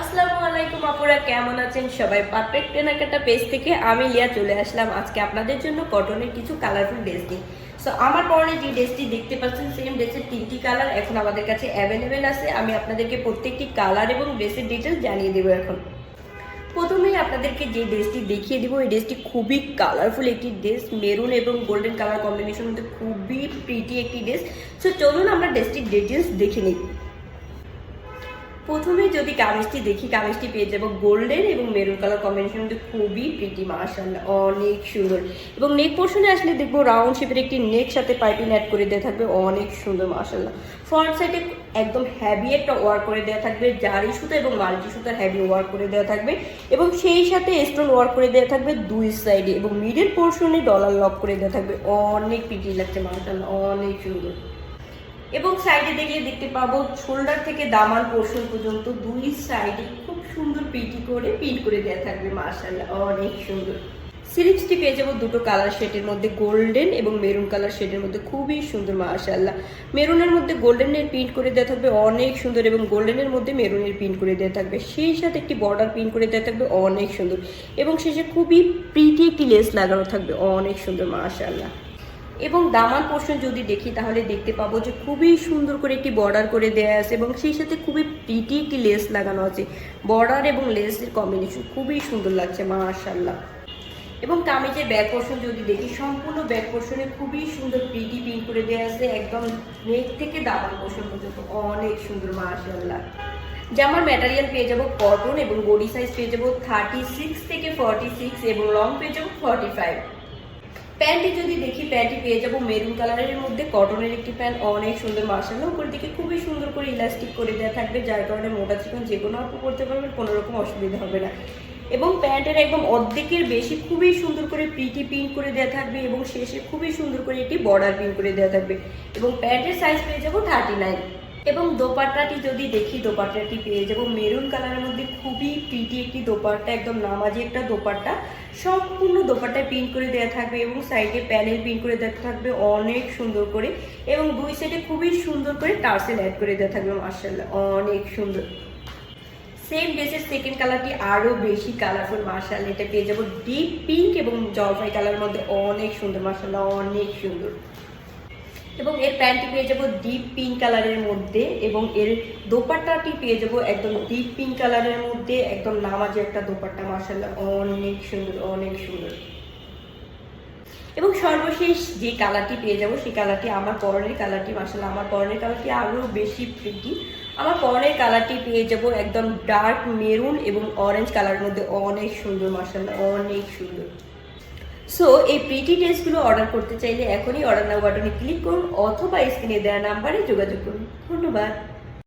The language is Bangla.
আসসালামু আলাইকুম, আপুরা কেমন আছেন? সবাই পারফেক্ট কেনাকাটা পেজ থেকে আমি লিয়া চলে আসলাম। আজকে আপনাদের জন্য কটনের কিছু কালারফুল ড্রেস নিয়ে। সো আমার পরনে যে ড্রেসটি দেখতে পাচ্ছেন সেম ড্রেসের তিনটি কালার এখন আমাদের কাছে অ্যাভেলেবেল আছে। আমি আপনাদেরকে প্রত্যেকটি কালার এবং ড্রেসের ডিটেলস জানিয়ে দেবো এখন। প্রথমেই আপনাদেরকে যে ড্রেসটি দেখিয়ে দিব, এই ড্রেসটি খুবই কালারফুল একটি ড্রেস মেরুন এবং গোল্ডেন কালার কম্বিনেশন মধ্যে খুবই প্রিটি একটি ড্রেস সো চলুন আমরা ড্রেসটির ডিটেলস দেখে নিই। প্রথমে যদি কামিজটি দেখি কামিজটি পেয়ে যাব গোল্ডেন এবং মেরুন কালার কম্বিনেশন মধ্যে খুবই প্রিটি মার্শাল্লাহ অনেক সুন্দর। এবং নেক পোর্শনে আসলে দেখব রাউন্ড শেপের একটি নেক সাথে পাইপিং অ্যাড করে দেওয়া থাকবে, অনেক সুন্দর মার্শাল্লাহ ফ্রন্ট সাইডে একদম হ্যাভি একটা ওয়ার্ক করে দেওয়া থাকবে, জারি সুতা এবং মাল্টি সুতার হ্যাভি ওয়ার্ক করে দেওয়া থাকবে এবং সেই সাথে স্টোন ওয়ার্ক করে দেওয়া থাকবে দুই সাইডে এবং মিডল পোর্শনে ডলার লক করে দেওয়া থাকবে, অনেক প্রিটি লাগছে মার্শাল্লাহ অনেক সুন্দর। এবং সাইডে দেখলে দেখতে পাবো শোল্ডার থেকে দামান পোর্শন পর্যন্ত দুই সাইডে খুব সুন্দর পিটি করে পিন করে দেওয়া থাকবে মার্শাল্লাহ অনেক সুন্দর। সিরিজটি পেয়ে যাব দুটো কালার শেডের মধ্যে, গোল্ডেন এবং মেরুন কালার শেডের মধ্যে, খুবই সুন্দর মার্শাল্লাহ মেরুনের মধ্যে গোল্ডেনের প্রিন্ট করে দেওয়া থাকবে, অনেক সুন্দর, এবং গোল্ডেনের মধ্যে মেরুনের প্রিন্ট করে দেওয়া থাকবে। সেই সাথে একটি বর্ডার প্রিন্ট করে দেওয়া থাকবে, অনেক সুন্দর। এবং শেষে খুবই প্রিটি একটি লেস লাগানো থাকবে, অনেক সুন্দর মার্শাল্লাহ এবং দামান পোর্শন যদি দেখি, তাহলে দেখতে পাবো যে খুবই সুন্দর করে একটি বর্ডার করে দেওয়া আছে এবং সেই সাথে খুবই প্রিটি একটি লেস লাগানো আছে। বর্ডার এবং লেসের কম্বিনেশন খুবই সুন্দর লাগছে মাশাল্লাহ এবং কামিজের ব্যাক পোর্শন যদি দেখি, সম্পূর্ণ ব্যাক পোর্শনে খুবই সুন্দর প্রিটি পিন করে দেওয়া আছে, একদম নেক থেকে দামান পোর্শন পর্যন্ত অনেক সুন্দর মাশাল্লাহ জামার ম্যাটারিয়াল পেয়ে যাব কটন এবং বডি সাইজ পেয়ে যাব থার্টি সিক্স থেকে ফর্টি সিক্স এবং লং পেয়ে যাব ফর্টি ফাইভ প্যান্টটি যদি দেখি প্যান্টটি পেয়ে যাব। মেরুন কালারের মধ্যে কটনের একটি প্যান্ট অনেক সুন্দর মার্শাল্লাহ উপর দিকে খুবই সুন্দর করে ইলাস্টিক করে দেওয়া থাকবে, যার কারণে মোটা চিকন যে কোনো আপু করতে পারবেন, কোনো রকম অসুবিধা হবে না। এবং প্যান্টের একদম অর্ধেকের বেশি খুবই সুন্দর করে প্রিটি প্রিন্ট করে দেওয়া থাকবে এবং শেষে খুবই সুন্দর করে একটি বর্ডার প্রিন্ট করে দেওয়া থাকবে। এবং প্যান্টের সাইজ পেয়ে যাব থার্টি নাইন এবং দোপাট্টাটি যদি দেখি, দোপাট্টাটি পেয়ে যাব। মেরুন কালারের মধ্যে খুবই প্রিটি একটি দোপাট্টা, একদম নামাজি একটা দোপাট্টা। সম্পূর্ণ দোপাটায় প্রিন্ট করে দেওয়া থাকবে এবং সাইডে প্যানেল প্রিন্ট করে দেওয়া থাকবে অনেক সুন্দর করে এবং দুই সাইডে খুবই সুন্দর করে টার্সেল অ্যাড করে দেওয়া থাকবে মার্শাল্লাহ অনেক সুন্দর। সেম ড্রেসের সেকেন্ড কালারটি আরও বেশি কালারফুল মার্শাল এটা পেয়ে যাব ডিপ পিঙ্ক এবং জলফাই কালারের মধ্যে অনেক সুন্দর মার্শাল্লাহ অনেক সুন্দর। এবং এর প্যান্টটি পেয়ে যাব ডিপ পিঙ্ক কালারের মধ্যে এবং এর দোপাট্টাটি পেয়ে যাব একদম ডিপ পিঙ্ক কালারের মধ্যে, একদম নামাজি একটা দোপাট্টা মার্শাল্লাহ অনেক সুন্দর অনেক সুন্দর। এবং সর্বশেষ যে কালারটি পেয়ে যাব, সেই কালারটি আমার পরনের কালারটি মার্শাল্লাহ আমার পরনের কালারটি আরও বেশি প্রিটি আমার পরনের কালারটি পেয়ে যাব একদম ডার্ক মেরুন এবং অরেঞ্জ কালারের মধ্যে, অনেক সুন্দর মার্শাল্লাহ অনেক সুন্দর। সো এই প্রিটি ড্রেসগুলো অর্ডার করতে চাইলে এখনই অর্ডার নাও বাটনে ক্লিক করুন অথবা স্ক্রিনে দেওয়া নাম্বারে যোগাযোগ করুন। ধন্যবাদ।